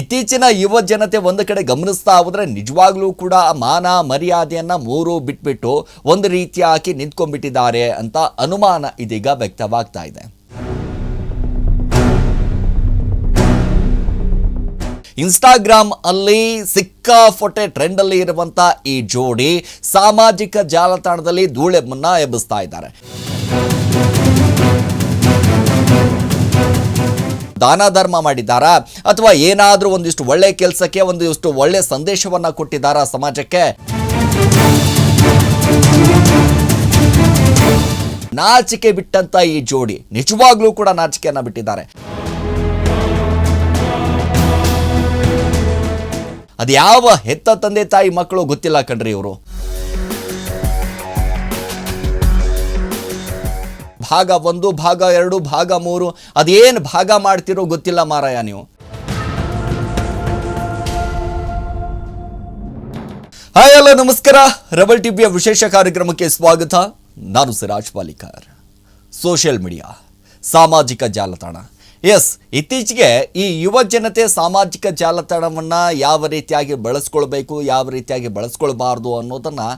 ಇತ್ತೀಚಿನ ಯುವ ಜನತೆ ಒಂದು ಕಡೆ ಗಮನಿಸ್ತಾ ಹೋದರೆ ನಿಜವಾಗ್ಲೂ ಕೂಡ ಮಾನ ಮರ್ಯಾದೆಯನ್ನ ಮೂರು ಬಿಟ್ಬಿಟ್ಟು ಒಂದು ರೀತಿಯಾಗಿ ನಿಂತ್ಕೊಂಡ್ಬಿಟ್ಟಿದ್ದಾರೆ ಅಂತ ಅನುಮಾನ ಇದೀಗ ವ್ಯಕ್ತವಾಗ್ತಾ ಇದೆ. ಇನ್ಸ್ಟಾಗ್ರಾಮ್ ಅಲ್ಲಿ ಸಿಕ್ಕಾಪಟ್ಟೆ ಟ್ರೆಂಡ್ ಅಲ್ಲಿ ಇರುವಂತ ಈ ಜೋಡಿ ಸಾಮಾಜಿಕ ಜಾಲತಾಣದಲ್ಲಿ ಧೂಳೆಮ್ಮನ್ನ ಎಬ್ಬಿಸ್ತಾ ಇದ್ದಾರೆ. ದಾನ ಧರ್ಮ ಮಾಡಿದ್ದಾರಾ? ಅಥವಾ ಏನಾದರೂ ಒಂದಿಷ್ಟು ಒಳ್ಳೆ ಕೆಲಸಕ್ಕೆ, ಒಂದಿಷ್ಟು ಒಳ್ಳೆ ಸಂದೇಶವನ್ನ ಕೊಟ್ಟಿದ್ದಾರಾ ಸಮಾಜಕ್ಕೆ? ನಾಚಿಕೆ ಬಿಟ್ಟಂತ ಈ ಜೋಡಿ ನಿಜವಾಗ್ಲೂ ಕೂಡ ನಾಚಿಕೆಯನ್ನ ಬಿಟ್ಟಿದ್ದಾರೆ. ಅದ್ಯಾವ ಹೆತ್ತ ತಂದೆ ತಾಯಿ ಮಕ್ಕಳು ಗೊತ್ತಿಲ್ಲ ಕಣ್ರಿ ಇವರು. ಭಾಗ ಒಂದು, ಭಾಗ ಎರಡು, ಭಾಗ ಮೂರು, ಅದೇನು ಭಾಗ ಮಾಡ್ತಿರೋ ಗೊತ್ತಿಲ್ಲ ಮಾರಾಯ ನೀವು. ಹಾಯ್ ಹಲೋ ನಮಸ್ಕಾರ. ರಬಲ್ ಟಿವಿಯ ವಿಶೇಷ ಕಾರ್ಯಕ್ರಮಕ್ಕೆ ಸ್ವಾಗತ. ನಾನು ಸಿರಾಜ್ ಪಾಲಿಕಾರ್ ಸೋಷಿಯಲ್ ಮೀಡಿಯಾ ಸಾಮಾಜಿಕ ಜಾಲತಾಣ. ಎಸ್ ಇತ್ತೀಚೆಗೆ ಈ ಯುವ ಜನತೆ ಸಾಮಾಜಿಕ ಜಾಲತಾಣವನ್ನು ಯಾವ ರೀತಿಯಾಗಿ ಬಳಸ್ಕೊಳ್ಬೇಕು, ಯಾವ ರೀತಿಯಾಗಿ ಬಳಸ್ಕೊಳ್ಬಾರ್ದು ಅನ್ನೋದನ್ನು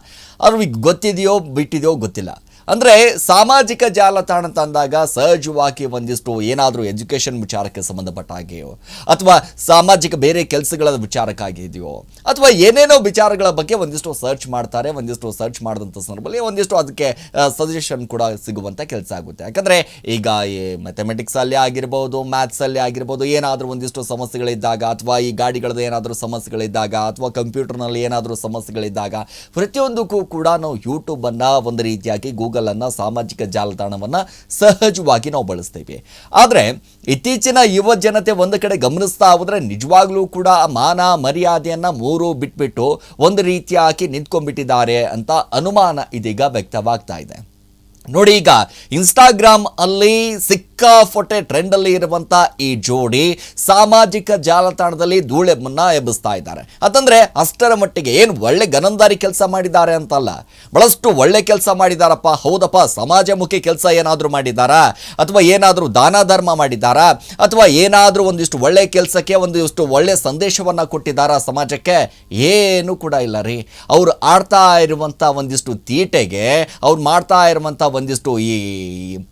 ಅವ್ರಿಗೆ ಗೊತ್ತಿದೆಯೋ ಬಿಟ್ಟಿದೆಯೋ ಗೊತ್ತಿಲ್ಲ. ಅಂದರೆ ಸಾಮಾಜಿಕ ಜಾಲತಾಣ ತಂದಾಗ ಸಹಜವಾಗಿ ಒಂದಿಷ್ಟು ಏನಾದರೂ ಎಜುಕೇಷನ್ ವಿಚಾರಕ್ಕೆ ಸಂಬಂಧಪಟ್ಟ ಹಾಗೆಯೋ, ಅಥವಾ ಸಾಮಾಜಿಕ ಬೇರೆ ಕೆಲಸಗಳ ವಿಚಾರಕ್ಕಾಗಿದೆಯೋ ಅಥವಾ ಏನೇನೋ ವಿಚಾರಗಳ ಬಗ್ಗೆ ಒಂದಿಷ್ಟು ಸರ್ಚ್ ಮಾಡ್ತಾರೆ, ಒಂದಿಷ್ಟು ಸರ್ಚ್ ಮಾಡಿದಂಥ ಸಂದರ್ಭದಲ್ಲಿ ಒಂದಿಷ್ಟು ಅದಕ್ಕೆ ಸಜೆಷನ್ ಕೂಡ ಸಿಗುವಂಥ ಕೆಲಸ ಆಗುತ್ತೆ. ಯಾಕಂದರೆ ಈಗ ಈ ಮ್ಯಾಥಮೆಟಿಕ್ಸಲ್ಲಿ ಆಗಿರ್ಬೋದು ಮ್ಯಾಥ್ಸಲ್ಲಿ ಆಗಿರ್ಬೋದು, ಏನಾದರೂ ಒಂದಿಷ್ಟು ಸಮಸ್ಯೆಗಳಿದ್ದಾಗ, ಅಥವಾ ಈ ಗಾಡಿಗಳದ್ದು ಏನಾದರೂ ಸಮಸ್ಯೆಗಳಿದ್ದಾಗ, ಅಥವಾ ಕಂಪ್ಯೂಟರ್ನಲ್ಲಿ ಏನಾದರೂ ಸಮಸ್ಯೆಗಳಿದ್ದಾಗ, ಪ್ರತಿಯೊಂದಕ್ಕೂ ಕೂಡ ನಾವು ಯೂಟ್ಯೂಬನ್ನು ಒಂದು ರೀತಿಯಾಗಿ ಗೂಗಲನ್ನು ಸಾಮಾಜಿಕ ಜಾಲತಾಣವನ್ನ ಸಹಜವಾಗಿ ನಾವು ಬಳಸ್ತೇವೆ. ಆದರೆ ಇತ್ತೀಚಿನ ಯುವ ಜನತೆ ಒಂದು ಕಡೆ ಗಮನಿಸ್ತಾ ಹೋದ್ರೆ ನಿಜವಾಗ್ಲೂ ಕೂಡ ಮಾನ ಮರ್ಯಾದೆಯನ್ನ ಮೂರು ಬಿಟ್ಬಿಟ್ಟು ಒಂದು ರೀತಿಯಾಗಿ ನಿಂತ್ಕೊಂಡ್ಬಿಟ್ಟಿದ್ದಾರೆ ಅಂತ ಅನುಮಾನ ಇದೀಗ ವ್ಯಕ್ತವಾಗ್ತಾ ಇದೆ. ನೋಡಿ ಈಗ ಇನ್ಸ್ಟಾಗ್ರಾಮ್ ಅಲ್ಲಿ ಸಿಕ್ಕಾಪಟ್ಟೆ ಟ್ರೆಂಡ್ ಅಲ್ಲಿ ಇರುವಂತ ಈ ಜೋಡಿ ಸಾಮಾಜಿಕ ಜಾಲತಾಣದಲ್ಲಿ ಧೂಳೆಮ್ಮನ್ನ ಎಬ್ಬಿಸ್ತಾ ಇದ್ದಾರೆ. ಅಂತಂದ್ರೆ ಅಷ್ಟರ ಮಟ್ಟಿಗೆ ಏನು ಒಳ್ಳೆ ಗನಂದಾರಿ ಕೆಲಸ ಮಾಡಿದ್ದಾರೆ ಅಂತಲ್ಲ. ಬಹಳಷ್ಟು ಒಳ್ಳೆ ಕೆಲಸ ಮಾಡಿದಾರಪ್ಪ, ಹೌದಪ್ಪ, ಸಮಾಜಮುಖಿ ಕೆಲಸ ಏನಾದರೂ ಮಾಡಿದ್ದಾರಾ ಅಥವಾ ಏನಾದರೂ ದಾನ ಧರ್ಮ ಮಾಡಿದ್ದಾರಾ ಅಥವಾ ಏನಾದರೂ ಒಂದಿಷ್ಟು ಒಳ್ಳೆ ಕೆಲಸಕ್ಕೆ ಒಂದಿಷ್ಟು ಒಳ್ಳೆ ಸಂದೇಶವನ್ನ ಕೊಟ್ಟಿದ್ದಾರಾ ಸಮಾಜಕ್ಕೆ? ಏನು ಕೂಡ ಇಲ್ಲ ರೀ. ಅವ್ರು ಆಡ್ತಾ ಇರುವಂತ ಒಂದಿಷ್ಟು ತೀಟೆಗೆ, ಅವ್ರು ಮಾಡ್ತಾ ಇರುವಂತ ಒಂದಿಷ್ಟು ಈ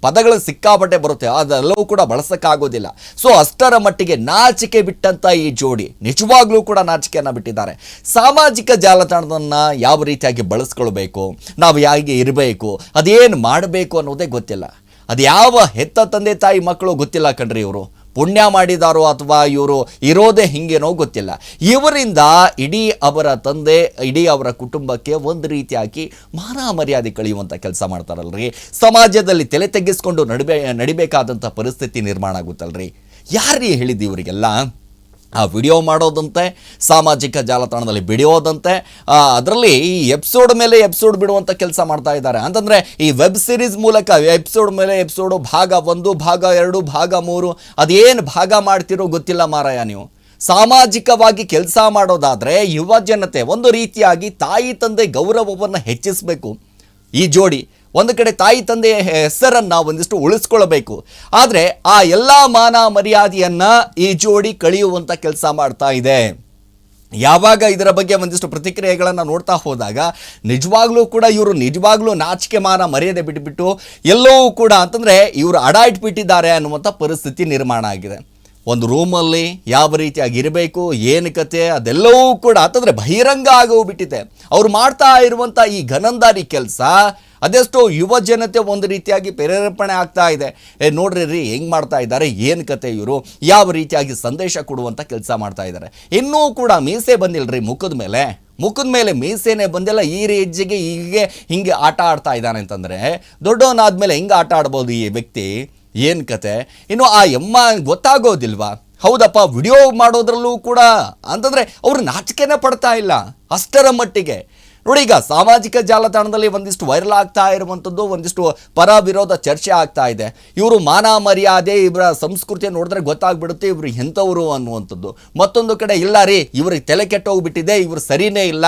ಪದಗಳು ಸಿಕ್ಕಾಪಟ್ಟೆ ಬರುತ್ತೆ. ಅದೆಲ್ಲವೂ ಕೂಡ ಬಳಸೋಕ್ಕಾಗೋದಿಲ್ಲ. ಸೊ ಅಷ್ಟರ ಮಟ್ಟಿಗೆ ನಾಚಿಕೆ ಬಿಟ್ಟಂಥ ಈ ಜೋಡಿ ನಿಜವಾಗ್ಲೂ ಕೂಡ ನಾಚಿಕೆಯನ್ನು ಬಿಟ್ಟಿದ್ದಾರೆ. ಸಾಮಾಜಿಕ ಜಾಲತಾಣವನ್ನು ಯಾವ ರೀತಿಯಾಗಿ ಬಳಸ್ಕೊಳ್ಬೇಕು, ನಾವು ಹೇಗೆ ಇರಬೇಕು, ಅದೇನು ಮಾಡಬೇಕು ಅನ್ನೋದೇ ಗೊತ್ತಿಲ್ಲ. ಅದು ಯಾವ ಹೆತ್ತ ತಂದೆ ತಾಯಿ ಮಕ್ಕಳು ಗೊತ್ತಿಲ್ಲ ಕಣ್ರಿ ಇವರು. ಪುಣ್ಯ ಮಾಡಿದಾರೋ ಅಥವಾ ಇವರು ಇರೋದೇ ಹಿಂಗೇನೋ ಗೊತ್ತಿಲ್ಲ. ಇವರಿಂದ ಇಡೀ ಅವರ ತಂದೆ, ಇಡೀ ಅವರ ಕುಟುಂಬಕ್ಕೆ ಒಂದು ರೀತಿಯಾಗಿ ಮಾನ ಮರ್ಯಾದೆ ಕಳೆಯುವಂಥ ಕೆಲಸ ಮಾಡ್ತಾರಲ್ರಿ. ಸಮಾಜದಲ್ಲಿ ತಲೆ ತೆಗ್ಗಿಸ್ಕೊಂಡು ನಡಿಬೇ ನಡಿಬೇಕಾದಂಥ ಪರಿಸ್ಥಿತಿ ನಿರ್ಮಾಣ ಆಗುತ್ತಲ್ರಿ. ಯಾರೀ ಹೇಳಿದ್ದು ಇವರಿಗೆಲ್ಲ? ಆ ವಿಡಿಯೋ ಮಾಡೋದಂತೆ, ಸಾಮಾಜಿಕ ಜಾಲತಾಣದಲ್ಲಿ ಬಿಡಿಯೋದಂತೆ ಅದರಲ್ಲಿ ಈ ಎಪಿಸೋಡ್ ಮೇಲೆ ಎಪಿಸೋಡ್ ಬಿಡುವಂಥ ಕೆಲಸ ಮಾಡ್ತಾ ಇದ್ದಾರೆ. ಅಂತಂದರೆ ಈ ವೆಬ್ ಸಿರೀಸ್ ಮೂಲಕ ಎಪಿಸೋಡ್ ಮೇಲೆ ಎಪಿಸೋಡು ಭಾಗ ಒಂದು, ಭಾಗ ಎರಡು, ಭಾಗ ಮೂರು, ಅದೇನು ಭಾಗ ಮಾಡ್ತಿರೋ ಗೊತ್ತಿಲ್ಲ ಮಾರಾಯ ನೀವು. ಸಾಮಾಜಿಕವಾಗಿ ಕೆಲಸ ಮಾಡೋದಾದರೆ ಯುವ ಜನತೆ ಒಂದು ರೀತಿಯಾಗಿ ತಾಯಿ, ತಂದೆ ಗೌರವವನ್ನು ಹೆಚ್ಚಿಸಬೇಕು. ಈ ಜೋಡಿ ಒಂದು ಕಡೆ ತಾಯಿ ತಂದೆಯ ಹೆಸರನ್ನು ಒಂದಿಷ್ಟು ಉಳಿಸ್ಕೊಳ್ಬೇಕು. ಆದರೆ ಆ ಎಲ್ಲ ಮಾನ ಮರ್ಯಾದೆಯನ್ನು ಈ ಜೋಡಿ ಕಳೆಯುವಂಥ ಕೆಲಸ ಮಾಡ್ತಾ ಇದೆ. ಯಾವಾಗ ಇದರ ಬಗ್ಗೆ ಒಂದಿಷ್ಟು ಪ್ರತಿಕ್ರಿಯೆಗಳನ್ನು ನೋಡ್ತಾ ಹೋದಾಗ ನಿಜವಾಗ್ಲೂ ಕೂಡ ಇವರು ನಿಜವಾಗ್ಲೂ ನಾಚಿಕೆ ಮಾನ ಮರ್ಯಾದೆ ಬಿಟ್ಬಿಟ್ಟು ಎಲ್ಲವೂ ಕೂಡ ಅಂತಂದರೆ ಇವರು ಅಡ ಇಟ್ಬಿಟ್ಟಿದ್ದಾರೆ ಅನ್ನುವಂಥ ಪರಿಸ್ಥಿತಿ ನಿರ್ಮಾಣ ಆಗಿದೆ. ಒಂದು ರೂಮಲ್ಲಿ ಯಾವ ರೀತಿಯಾಗಿ ಇರಬೇಕು ಏನು ಕತೆ, ಅದೆಲ್ಲವೂ ಕೂಡ ಅಂತಂದರೆ ಬಹಿರಂಗ ಆಗೋಗ್ಬಿಟ್ಟಿದೆ ಅವ್ರು ಮಾಡ್ತಾ ಇರುವಂಥ ಈ ಘನಂದಾರಿ ಕೆಲಸ ಅದೆಷ್ಟೋ ಯುವ ಜನತೆ ಒಂದು ರೀತಿಯಾಗಿ ಪ್ರೇರೇಪಣೆ ಆಗ್ತಾ ಇದೆ. ಏ, ನೋಡ್ರಿ, ರೀ, ಹೆಂಗೆ ಮಾಡ್ತಾ ಇದ್ದಾರೆ, ಏನು ಕತೆ ಇವರು, ಯಾವ ರೀತಿಯಾಗಿ ಸಂದೇಶ ಕೊಡುವಂಥ ಕೆಲಸ ಮಾಡ್ತಾ ಇದ್ದಾರೆ. ಇನ್ನೂ ಕೂಡ ಮೀಸೆ ಬಂದಿಲ್ಲ ರೀ ಮುಖದ ಮೇಲೆ. ಮುಖದ ಮೇಲೆ ಮೀಸೆನೇ ಬಂದಿಲ್ಲ, ಈ ರೇಜಿಗೆ ಹೀಗೆ ಹಿಂಗೆ ಆಟ ಆಡ್ತಾ ಇದ್ದಾನೆ ಅಂತಂದರೆ ದೊಡ್ಡವನಾದ ಮೇಲೆ ಹೆಂಗೆ ಆಟ ಆಡ್ಬೋದು ಈ ವ್ಯಕ್ತಿ? ಏನು ಕತೆ? ಇನ್ನು ಆ ಎಮ್ಮ ಗೊತ್ತಾಗೋದಿಲ್ವಾ? ಹೌದಪ್ಪ, ವಿಡಿಯೋ ಮಾಡೋದ್ರಲ್ಲೂ ಕೂಡ. ಅಂತಂದರೆ ಅವರು ನಾಚಿಕೆನೇ ಪಡ್ತಾ ಇಲ್ಲ, ಅಷ್ಟರ ಮಟ್ಟಿಗೆ. ನೋಡಿ, ಈಗ ಸಾಮಾಜಿಕ ಜಾಲತಾಣದಲ್ಲಿ ಒಂದಿಷ್ಟು ವೈರಲ್ ಆಗ್ತಾ ಇರುವಂಥದ್ದು, ಒಂದಿಷ್ಟು ಪರ ವಿರೋಧ ಚರ್ಚೆ ಆಗ್ತಾ ಇದೆ. ಇವರು ಮಾನ ಮರ್ಯಾದೆ, ಇವರ ಸಂಸ್ಕೃತಿ ನೋಡಿದ್ರೆ ಗೊತ್ತಾಗ್ಬಿಡುತ್ತೆ, ಇವರು ಎಂಥವರು ಅನ್ನುವಂಥದ್ದು. ಮತ್ತೊಂದು ಕಡೆ, ಇಲ್ಲ ರೀ, ಇವ್ರಿಗೆ ತಲೆ ಕೆಟ್ಟೋಗ್ಬಿಟ್ಟಿದೆ, ಇವರು ಸರಿನೇ ಇಲ್ಲ.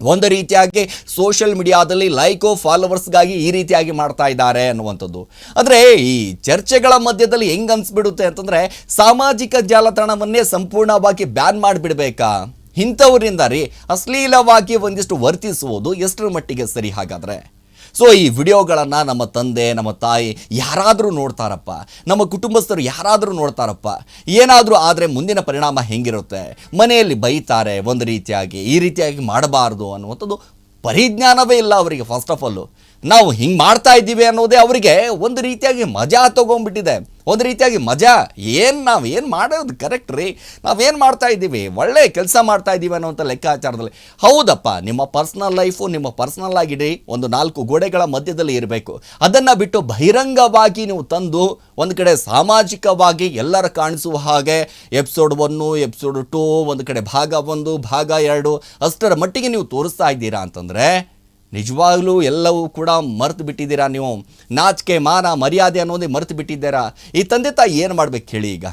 ಒಂದು ರೀತಿಯಾಗಿ ಸೋಷಿಯಲ್ ಮೀಡಿಯಾದಲ್ಲಿ ಲೈಕೋ, ಫಾಲೋವರ್ಸ್ಗಾಗಿ ಈ ರೀತಿಯಾಗಿ ಮಾಡ್ತಾ ಇದ್ದಾರೆ ಅನ್ನುವಂಥದ್ದು. ಅಂದರೆ ಈ ಚರ್ಚೆಗಳ ಮಧ್ಯದಲ್ಲಿ ಹೆಂಗೆ ಅನಿಸ್ಬಿಡುತ್ತೆ ಅಂತಂದರೆ ಸಾಮಾಜಿಕ ಜಾಲತಾಣವನ್ನೇ ಸಂಪೂರ್ಣವಾಗಿ ಬ್ಯಾನ್ ಮಾಡಿಬಿಡ್ಬೇಕಾ? ಇಂಥವರಿಂದ ರೀ ಅಶ್ಲೀಲವಾಗಿ ಒಂದಿಷ್ಟು ವರ್ತಿಸುವುದು ಎಷ್ಟರ ಮಟ್ಟಿಗೆ ಸರಿ ಹಾಗಾದರೆ? ಸೊ ಈ ವಿಡಿಯೋಗಳನ್ನು ನಮ್ಮ ತಂದೆ, ನಮ್ಮ ತಾಯಿ ಯಾರಾದರೂ ನೋಡ್ತಾರಪ್ಪ, ನಮ್ಮ ಕುಟುಂಬಸ್ಥರು ಯಾರಾದರೂ ನೋಡ್ತಾರಪ್ಪ, ಏನಾದರೂ ಆದರೆ ಮುಂದಿನ ಪರಿಣಾಮ ಹೆಂಗಿರುತ್ತೆ, ಮನೆಯಲ್ಲಿ ಬೈತಾರೆ ಒಂದು ರೀತಿಯಾಗಿ, ಈ ರೀತಿಯಾಗಿ ಮಾಡಬಾರ್ದು ಅನ್ನುವಂಥದ್ದು ಪರಿಜ್ಞಾನವೇ ಇಲ್ಲ ಅವರಿಗೆ ಫಸ್ಟ್ ಆಫ್ ಆಲು ನಾವು ಹಿಂಗೆ ಮಾಡ್ತಾ ಇದ್ದೀವಿ ಅನ್ನೋದೇ ಅವರಿಗೆ ಒಂದು ರೀತಿಯಾಗಿ ಮಜಾ ತಗೊಂಡ್ಬಿಟ್ಟಿದೆ. ಒಂದು ರೀತಿಯಾಗಿ ಮಜಾ, ಏನು ನಾವು ಏನು ಮಾಡೋದು ಕರೆಕ್ಟ್ ರೀ? ನಾವೇನು ಮಾಡ್ತಾ ಇದ್ದೀವಿ? ಒಳ್ಳೆ ಕೆಲಸ ಮಾಡ್ತಾ ಇದ್ದೀವಿ ಅನ್ನೋಂಥ ಲೆಕ್ಕಾಚಾರದಲ್ಲಿ. ಹೌದಪ್ಪ, ನಿಮ್ಮ ಪರ್ಸ್ನಲ್ ಲೈಫು ನಿಮ್ಮ ಪರ್ಸ್ನಲ್ ಆಗಿಡಿ ಒಂದು ನಾಲ್ಕು ಗೋಡೆಗಳ ಮಧ್ಯದಲ್ಲಿ ಇರಬೇಕು. ಅದನ್ನು ಬಿಟ್ಟು ಬಹಿರಂಗವಾಗಿ ನೀವು ತಂದು ಒಂದು ಕಡೆ ಸಾಮಾಜಿಕವಾಗಿ ಎಲ್ಲರ ಕಾಣಿಸುವ ಹಾಗೆ ಎಪಿಸೋಡ್ ಒನ್ನು ಎಪಿಸೋಡ್ ಟೂ ಒಂದು ಕಡೆ ಭಾಗ ಒಂದು, ಭಾಗ ಎರಡು, ಅಷ್ಟರ ಮಟ್ಟಿಗೆ ನೀವು ತೋರಿಸ್ತಾ ಇದ್ದೀರಾ ಅಂತಂದರೆ ನಿಜವಾಗ್ಲೂ ಎಲ್ಲವೂ ಕೂಡ ಮರೆತು ಬಿಟ್ಟಿದ್ದೀರಾ ನೀವು? ನಾಚಿಕೆ, ಮಾನ, ಮರ್ಯಾದೆ ಅನ್ನೋದೇ ಮರೆತು ಬಿಟ್ಟಿದ್ದೀರಾ? ಈ ತಂದೆ ತಾಯಿ ಏನು ಮಾಡಬೇಕು ಹೇಳಿ ಈಗ?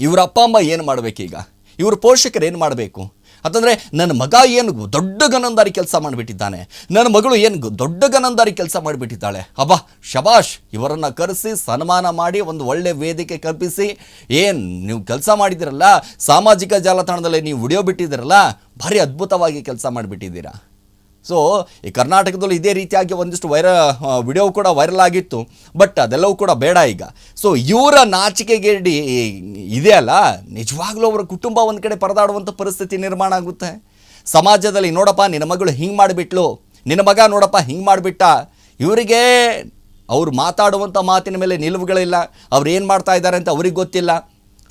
ಇವರ ಅಪ್ಪ, ಅಮ್ಮ ಏನು ಮಾಡಬೇಕೀಗ ಇವ್ರ ಪೋಷಕರು ಏನು ಮಾಡಬೇಕು? ಅಂತಂದರೆ ನನ್ನ ಮಗ ಏನು ದೊಡ್ಡ ಗನಂದಾರಿ ಕೆಲಸ ಮಾಡಿಬಿಟ್ಟಿದ್ದಾನೆ. ನನ್ನ ಮಗಳು ಏನು ದೊಡ್ಡ ಗನಂದಾರಿ ಕೆಲಸ ಮಾಡಿಬಿಟ್ಟಿದ್ದಾಳೆ. ಅಬ್ಬಾ, ಶಬಾಷ್, ಇವರನ್ನು ಕರೆಸಿ, ಸನ್ಮಾನ ಮಾಡಿ, ಒಂದು ಒಳ್ಳೆ ವೇದಿಕೆ ಕಲ್ಪಿಸಿ. ಏನು, ನೀವು ಕೆಲಸ ಮಾಡಿದ್ದೀರಲ್ಲ? ಸಾಮಾಜಿಕ ಜಾಲತಾಣದಲ್ಲಿ ನೀವು ವಿಡಿಯೋ ಬಿಟ್ಟಿದ್ದೀರಲ್ಲ? ಭಾರಿ ಅದ್ಭುತವಾಗಿ ಕೆಲಸ ಮಾಡಿಬಿಟ್ಟಿದ್ದೀರಾ? ಸೊ ಈ ಕರ್ನಾಟಕದಲ್ಲಿ ಇದೇ ರೀತಿಯಾಗಿ ಒಂದಿಷ್ಟು ವೈರ ವಿಡಿಯೋ ಕೂಡ ವೈರಲ್ ಆಗಿತ್ತು. ಬಟ್ ಅದೆಲ್ಲವೂ ಕೂಡ ಬೇಡ ಈಗ. ಸೊ ಇವರ ನಾಚಿಕೆಗೆ ಇದೆ ಅಲ್ಲ? ನಿಜವಾಗ್ಲೂ ಅವರ ಕುಟುಂಬ ಒಂದು ಕಡೆ ಪರದಾಡುವಂಥ ಪರಿಸ್ಥಿತಿ ನಿರ್ಮಾಣ ಆಗುತ್ತೆ. ಸಮಾಜದಲ್ಲಿ, ನೋಡಪ್ಪ, ನಿನ್ನ ಮಗಳು ಹಿಂಗೆ ಮಾಡಿಬಿಟ್ಲು. ನಿನ್ನ ಮಗ ನೋಡಪ್ಪ ಹಿಂಗೆ ಮಾಡಿಬಿಟ್ಟ. ಇವರಿಗೆ ಅವ್ರು ಮಾತಾಡುವಂಥ ಮಾತಿನ ಮೇಲೆ ನಿಲುವುಗಳಿಲ್ಲ. ಅವ್ರು ಏನು ಮಾಡ್ತಾ ಇದ್ದಾರೆ ಅಂತ ಅವ್ರಿಗೆ ಗೊತ್ತಿಲ್ಲ.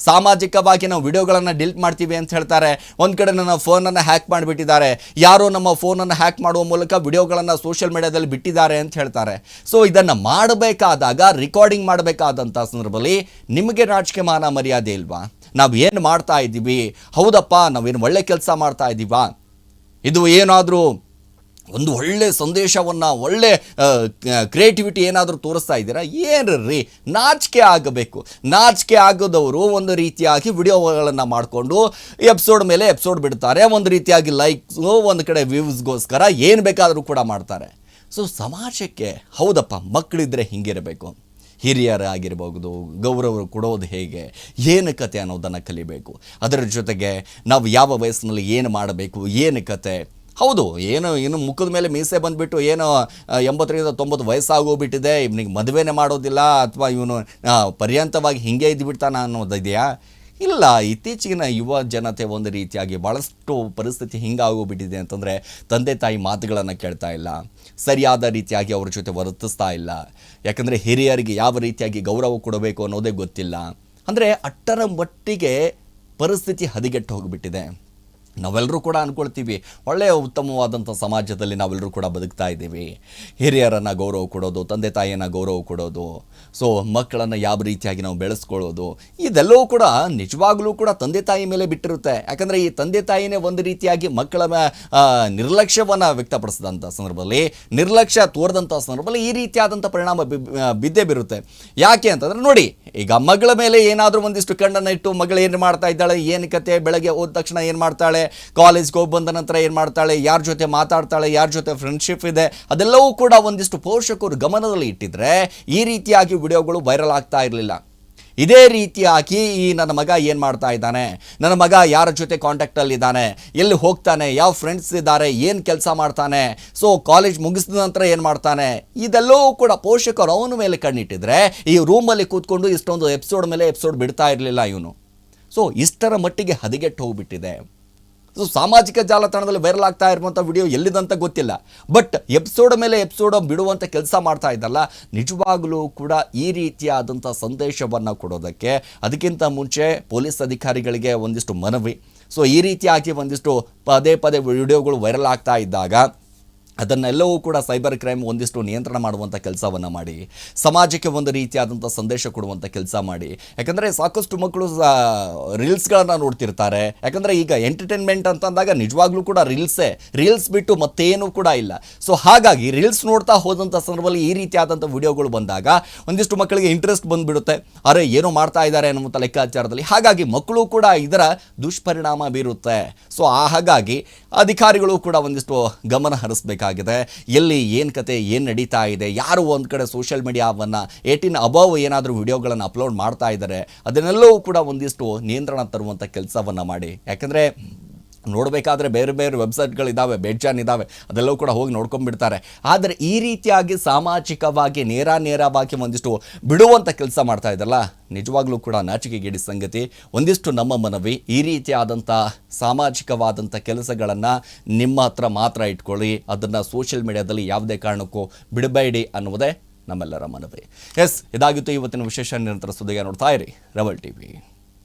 ಸಾಮಾಜಿಕವಾಗಿ ನಾವು ವಿಡಿಯೋಗಳನ್ನು ಡಿಲೀಟ್ ಮಾಡ್ತೀವಿ ಅಂತ ಹೇಳ್ತಾರೆ. ಒಂದು ಕಡೆ ನನ್ನ ಫೋನನ್ನು ಹ್ಯಾಕ್ ಮಾಡಿಬಿಟ್ಟಿದ್ದಾರೆ. ಯಾರೋ ನಮ್ಮ ಫೋನನ್ನು ಹ್ಯಾಕ್ ಮಾಡುವ ಮೂಲಕ ವಿಡಿಯೋಗಳನ್ನು ಸೋಷಿಯಲ್ ಮೀಡಿಯಾದಲ್ಲಿ ಬಿಟ್ಟಿದ್ದಾರೆ ಅಂತ ಹೇಳ್ತಾರೆ. ಸೊ ಇದನ್ನು ಮಾಡಬೇಕಾದಾಗ ರೆಕಾರ್ಡಿಂಗ್ ಮಾಡಬೇಕಾದಂಥ ಸಂದರ್ಭದಲ್ಲಿ ನಿಮಗೆ ರಾಜಕೀಯಮಾನ ಮಾನ ಮರ್ಯಾದೆ ಇಲ್ವಾ? ನಾವು ಏನು ಮಾಡ್ತಾ ಇದ್ದೀವಿ ಹೌದಪ್ಪ, ನಾವೇನು ಒಳ್ಳೆ ಕೆಲಸ ಮಾಡ್ತಾ ಇದ್ದೀವಾ ಇದು ಏನಾದರೂ ಒಂದು ಒಳ್ಳೆ ಸಂದೇಶವನ್ನು, ಒಳ್ಳೆ ಕ್ರಿಯೇಟಿವಿಟಿ ಏನಾದರೂ ತೋರಿಸ್ತಾ ಇದ್ದೀರಾ? ರೀ ನಾಚಿಕೆ ಆಗಬೇಕು. ನಾಚಿಕೆ ಆಗೋದವರು ಒಂದು ರೀತಿಯಾಗಿ ವಿಡಿಯೋಗಳನ್ನು ಮಾಡಿಕೊಂಡು ಎಪಿಸೋಡ್ ಮೇಲೆ ಎಪಿಸೋಡ್ ಬಿಡ್ತಾರೆ. ಒಂದು ರೀತಿಯಾಗಿ ಲೈಕ್ಸು ಒಂದು ಕಡೆ ವ್ಯೂಸ್ಗೋಸ್ಕರ ಏನು ಬೇಕಾದರೂ ಕೂಡ ಮಾಡ್ತಾರೆ. ಸೊ ಸಮಾಜಕ್ಕೆ ಹೌದಪ್ಪ ಮಕ್ಕಳಿದ್ರೆ ಹಿಂಗಿರಬೇಕು. ಹಿರಿಯರಾಗಿರ್ಬೋದು ಗೌರವ ಕೊಡೋದು ಹೇಗೆ, ಏನು ಕತೆ ಅನ್ನೋದನ್ನು ಕಲಿಬೇಕು. ಅದರ ಜೊತೆಗೆ ನಾವು ಯಾವ ವಯಸ್ಸಿನಲ್ಲಿ ಏನು ಮಾಡಬೇಕು, ಏನು ಕತೆ ಹೌದು, ಏನು, ಇನ್ನು ಮುಖದ ಮೇಲೆ ಮೀಸೆ ಬಂದುಬಿಟ್ಟು ಏನು ಎಂಬತ್ತರಿಂದ ತೊಂಬತ್ತು ವಯಸ್ಸಾಗೋಗ್ಬಿಟ್ಟಿದೆ, ಇವನಿಗೆ ಮದುವೆನೇ ಮಾಡೋದಿಲ್ಲ, ಅಥವಾ ಇವನು ಪರ್ಯಂತವಾಗಿ ಹಿಂಗೆ ಇದ್ಬಿಡ್ತಾನ ಅನ್ನೋದಿದೆಯಾ? ಇಲ್ಲ ಇತ್ತೀಚಿನ ಯುವ ಜನತೆ ಒಂದು ರೀತಿಯಾಗಿ ಭಾಳಷ್ಟು ಪರಿಸ್ಥಿತಿ ಹಿಂಗಾಗೋಗ್ಬಿಟ್ಟಿದೆ ಅಂತಂದರೆ ತಂದೆ ತಾಯಿ ಮಾತುಗಳನ್ನು ಕೇಳ್ತಾ ಇಲ್ಲ. ಸರಿಯಾದ ರೀತಿಯಾಗಿ ಅವ್ರ ಜೊತೆ ವರ್ತಿಸ್ತಾ ಇಲ್ಲ. ಯಾಕಂದರೆ ಹಿರಿಯರಿಗೆ ಯಾವ ರೀತಿಯಾಗಿ ಗೌರವ ಕೊಡಬೇಕು ಅನ್ನೋದೇ ಗೊತ್ತಿಲ್ಲ. ಅಂದರೆ ಅಟ್ಟರ ಮಟ್ಟಿಗೆ ಪರಿಸ್ಥಿತಿ ಹದಿಗೆಟ್ಟು ಹೋಗಿಬಿಟ್ಟಿದೆ ನಾವೆಲ್ಲರೂ ಕೂಡ ಅಂದ್ಕೊಳ್ತೀವಿ ಒಳ್ಳೆಯ ಉತ್ತಮವಾದಂಥ ಸಮಾಜದಲ್ಲಿ ನಾವೆಲ್ಲರೂ ಕೂಡ ಬದುಕ್ತಾ ಇದ್ದೀವಿ. ಹಿರಿಯರನ್ನು ಗೌರವ ಕೊಡೋದು, ತಂದೆ ತಾಯಿಯನ್ನು ಗೌರವ ಕೊಡೋದು, ಸೊ ಮಕ್ಕಳನ್ನು ಯಾವ ರೀತಿಯಾಗಿ ನಾವು ಬೆಳೆಸ್ಕೊಳ್ಳೋದು, ಇದೆಲ್ಲವೂ ಕೂಡ ನಿಜವಾಗಲೂ ಕೂಡ ತಂದೆ ತಾಯಿ ಮೇಲೆ ಬಿಟ್ಟಿರುತ್ತೆ. ಯಾಕಂದರೆ ಈ ತಂದೆ ತಾಯಿನೇ ಒಂದು ರೀತಿಯಾಗಿ ಮಕ್ಕಳ ನಿರ್ಲಕ್ಷ್ಯವನ್ನು ವ್ಯಕ್ತಪಡಿಸಿದಂಥ ಸಂದರ್ಭದಲ್ಲಿ, ನಿರ್ಲಕ್ಷ್ಯ ತೋರಿದಂಥ ಸಂದರ್ಭದಲ್ಲಿ ಈ ರೀತಿಯಾದಂಥ ಪರಿಣಾಮ ಬಿದ್ದೇ ಬೀರುತ್ತೆ. ಯಾಕೆ ಅಂತಂದರೆ ನೋಡಿ, ಈಗ ಮಗಳ ಮೇಲೆ ಏನಾದರೂ ಒಂದಿಷ್ಟು ಕಣ್ಣನ್ನು ಇಟ್ಟು ಮಗಳು ಏನು ಮಾಡ್ತಾ ಇದ್ದಾಳೆ, ಏನು ಕತೆ, ಬೆಳಗ್ಗೆ ಹೋದ ತಕ್ಷಣ ಏನು ಮಾಡ್ತಾಳೆ ಕಾಲೇಜ್ಗೆ ಹೋಗಿ ಬಂದ ನಂತರ ಏನು ಮಾಡ್ತಾಳೆ, ಯಾರ ಜೊತೆ ಮಾತಾಡ್ತಾಳೆ, ಯಾರ ಜೊತೆ ಫ್ರೆಂಡ್ಶಿಪ್ ಇದೆ, ಅದೆಲ್ಲವೂ ಕೂಡ ಒಂದಿಷ್ಟು ಪೋಷಕರು ಗಮನದಲ್ಲಿ ಇಟ್ಟಿದ್ರೆ ಈ ರೀತಿಯಾಗಿ ವಿಡಿಯೋಗಳು ವೈರಲ್ ಆಗ್ತಾ ಇರಲಿಲ್ಲ. ಇದೇ ರೀತಿಯಾಗಿ ಈ ನನ್ನ ಮಗ ಏನು ಮಾಡ್ತಾ ಇದ್ದಾನೆ, ನನ್ನ ಮಗ ಯಾರ ಜೊತೆ ಕಾಂಟ್ಯಾಕ್ಟಲ್ಲಿದ್ದಾನೆ ಎಲ್ಲಿ ಹೋಗ್ತಾನೆ, ಯಾವ ಫ್ರೆಂಡ್ಸ್ ಇದ್ದಾರೆ, ಏನು ಕೆಲಸ ಮಾಡ್ತಾನೆ ಸೊ ಕಾಲೇಜ್ ಮುಗಿಸಿದ ನಂತರ ಏನು ಮಾಡ್ತಾನೆ, ಇದೆಲ್ಲವೂ ಕೂಡ ಪೋಷಕರು ಅವನ ಮೇಲೆ ಕಣ್ಣಿಟ್ಟಿದ್ರೆ ಈ ರೂಮಲ್ಲಿ ಕೂತ್ಕೊಂಡು ಇಷ್ಟೊಂದು ಎಪಿಸೋಡ್ ಮೇಲೆ ಎಪಿಸೋಡ್ ಬಿಡ್ತಾ ಇರಲಿಲ್ಲ ಇವನು. ಸೊ ಇಷ್ಟರ ಮಟ್ಟಿಗೆ ಹದಿಗೆಟ್ಟು ಹೋಗ್ಬಿಟ್ಟಿದೆ. ಸೊ ಸಾಮಾಜಿಕ ಜಾಲತಾಣದಲ್ಲಿ ವೈರಲ್ ಆಗ್ತಾ ಇರುವಂಥ ವಿಡಿಯೋ ಎಲ್ಲಿದಂತ ಗೊತ್ತಿಲ್ಲ. ಬಟ್ ಎಪಿಸೋಡ್ ಮೇಲೆ ಎಪಿಸೋಡ್ ಬಿಡುವಂಥ ಕೆಲಸ ಮಾಡ್ತಾ ಇದ್ದಲ್ಲ, ನಿಜವಾಗಲೂ ಕೂಡ ಈ ರೀತಿಯಾದಂಥ ಸಂದೇಶವನ್ನು ಕೊಡೋದಕ್ಕೆ ಅದಕ್ಕಿಂತ ಮುಂಚೆ ಪೊಲೀಸ್ ಅಧಿಕಾರಿಗಳಿಗೆ ಒಂದಿಷ್ಟು ಮನವಿ. ಸೊ ಈ ರೀತಿಯಾಗಿ ಒಂದಿಷ್ಟು ಪದೇ ಪದೇ ವಿಡಿಯೋಗಳು ವೈರಲ್ ಆಗ್ತಾ ಇದ್ದಾಗ ಅದನ್ನೆಲ್ಲವೂ ಕೂಡ ಸೈಬರ್ ಕ್ರೈಮ್ ಒಂದಿಷ್ಟು ನಿಯಂತ್ರಣ ಮಾಡುವಂಥ ಕೆಲಸವನ್ನು ಮಾಡಿ, ಸಮಾಜಕ್ಕೆ ಒಂದು ರೀತಿಯಾದಂಥ ಸಂದೇಶ ಕೊಡುವಂಥ ಕೆಲಸ ಮಾಡಿ. ಯಾಕಂದರೆ ಸಾಕಷ್ಟು ಮಕ್ಕಳು ರೀಲ್ಸ್ಗಳನ್ನು ನೋಡ್ತಿರ್ತಾರೆ. ಯಾಕಂದರೆ ಈಗ ಎಂಟರ್ಟೈನ್ಮೆಂಟ್ ಅಂತಂದಾಗ ನಿಜವಾಗ್ಲೂ ಕೂಡ ರೀಲ್ಸೇ. ರೀಲ್ಸ್ ಬಿಟ್ಟು ಮತ್ತೇನೂ ಕೂಡ ಇಲ್ಲ. ಸೊ ಹಾಗಾಗಿ ರೀಲ್ಸ್ ನೋಡ್ತಾ ಹೋದಂಥ ಸಂದರ್ಭದಲ್ಲಿ ಈ ರೀತಿಯಾದಂಥ ವಿಡಿಯೋಗಳು ಬಂದಾಗ ಒಂದಿಷ್ಟು ಮಕ್ಕಳಿಗೆ ಇಂಟ್ರೆಸ್ಟ್ ಬಂದುಬಿಡುತ್ತೆ. ಅರೆ, ಏನೋ ಮಾಡ್ತಾ ಇದ್ದಾರೆ ಅನ್ನುವಂಥ ಲೆಕ್ಕಾಚಾರದಲ್ಲಿ. ಹಾಗಾಗಿ ಮಕ್ಕಳು ಕೂಡ ಇದರ ದುಷ್ಪರಿಣಾಮ ಬೀರುತ್ತೆ. ಸೊ ಹಾಗಾಗಿ ಅಧಿಕಾರಿಗಳು ಕೂಡ ಒಂದಿಷ್ಟು ಗಮನ ಹರಿಸಬೇಕಾಗಿದೆ. ಎಲ್ಲಿ ಏನು ಕತೆ, ಏನು ನಡೀತಾ ಇದೆ, ಯಾರು ಒಂದು ಕಡೆ ಸೋಷಿಯಲ್ ಮೀಡಿಯಾವನ್ನು ಏಟಿನ್ ಅಬವ್ ಏನಾದರೂ ವಿಡಿಯೋಗಳನ್ನು ಅಪ್ಲೋಡ್ ಮಾಡ್ತಾ ಇದ್ದಾರೆ ಅದನ್ನೆಲ್ಲವೂ ಕೂಡ ಒಂದಿಷ್ಟು ನಿಯಂತ್ರಣ ತರುವಂಥ ಕೆಲಸವನ್ನು ಮಾಡಿ. ಯಾಕಂದರೆ ನೋಡಬೇಕಾದ್ರೆ ಬೇರೆ ಬೇರೆ ವೆಬ್ಸೈಟ್ಗಳಿದ್ದಾವೆ ಬೇಡ್ಜಾನ್ ಇದ್ದಾವೆ ಅದೆಲ್ಲವೂ ಕೂಡ ಹೋಗಿ ನೋಡ್ಕೊಂಡ್ಬಿಡ್ತಾರೆ ಆದರೆ ಈ ರೀತಿಯಾಗಿ ಸಾಮಾಜಿಕವಾಗಿ, ನೇರ ನೇರವಾಗಿ ಒಂದಿಷ್ಟು ಬಿಡುವಂಥ ಕೆಲಸ ಮಾಡ್ತಾ ಇದ್ದಲ್ಲ ನಿಜವಾಗ್ಲೂ ಕೂಡ ನಾಚಿಕೆಗೇಡಿ ಸಂಗತಿ. ಒಂದಿಷ್ಟು ನಮ್ಮ ಮನವಿ, ಈ ರೀತಿಯಾದಂಥ ಸಾಮಾಜಿಕವಾದಂಥ ಕೆಲಸಗಳನ್ನು ನಿಮ್ಮ ಹತ್ರ ಮಾತ್ರ ಇಟ್ಕೊಳ್ಳಿ, ಅದನ್ನು ಸೋಷಿಯಲ್ ಮೀಡಿಯಾದಲ್ಲಿ ಯಾವುದೇ ಕಾರಣಕ್ಕೂ ಬಿಡಬೇಡಿ ಅನ್ನುವುದೇ ನಮ್ಮೆಲ್ಲರ ಮನವಿ. ಎಸ್, ಇದಾಗಿತ್ತು ಇವತ್ತಿನ ವಿಶೇಷ ನಿರಂತರ ಸುದ್ದಿಗೆ ನೋಡ್ತಾ ಇರಿ, ರವಲ್ ಟಿವಿ.